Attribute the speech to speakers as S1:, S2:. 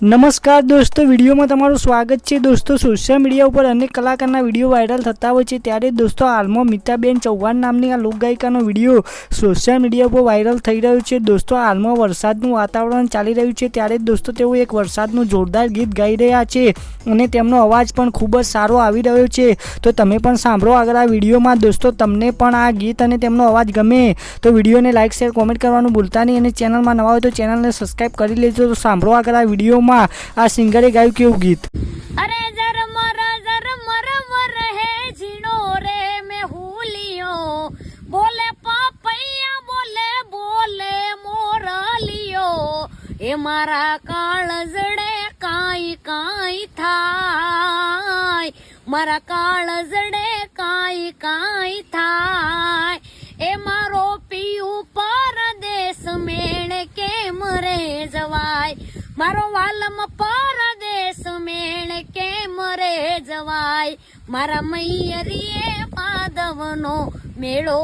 S1: નમસ્કાર દોસ્તો, વિડીયોમાં તમારું સ્વાગત છે. દોસ્તો સોશિયલ મીડિયા ઉપર અનેક કલાકારના વીડિયો વાયરલ થતા હોય છે. ત્યારે દોસ્તો, હાલમાં મિતાબેન ચૌહાણ નામની આ લોકગાયિકાનો વીડિયો સોશિયલ મીડિયા ઉપર વાયરલ થઈ રહ્યો છે. દોસ્તો, હાલમાં વરસાદનું વાતાવરણ ચાલી રહ્યું છે. ત્યારે દોસ્તો, તેઓ એક વરસાદનું જોરદાર ગીત ગાઈ રહ્યા છે અને તેમનો અવાજ પણ ખૂબ જ સારો આવી રહ્યો છે. તો તમે પણ સાંભળો આગળ આ વિડીયોમાં. દોસ્તો, તમને પણ આ ગીત અને તેમનો અવાજ ગમે તો વિડીયોને લાઇક શેર કોમેન્ટ કરવાનું ભૂલતા નહીં અને ચેનલમાં નવા હોય તો ચેનલને સબસ્ક્રાઈબ કરી લેજો. તો સાંભળો આગળ આ વિડીયોમાં. આ સિંગરે ગાયું કેવું ગીત?
S2: અરે ઝરમર ઝરમર મર હે, ઝીણો રે, મે હુલિયો બોલે પાપૈયા, બોલે બોલે મોરલિયો એ મારા કાળજડે કાંઈ કાંઈ થાય. મારા કાળજડે કાંઈ કાંઈ થાય. એ મારો પિયું પરદેશ મેળ કેમ રે જવાય? મારો વાલમ પરદેશ મેણ કે મરે જવાય? મારા મૈયરીએ પાદવનો મેળો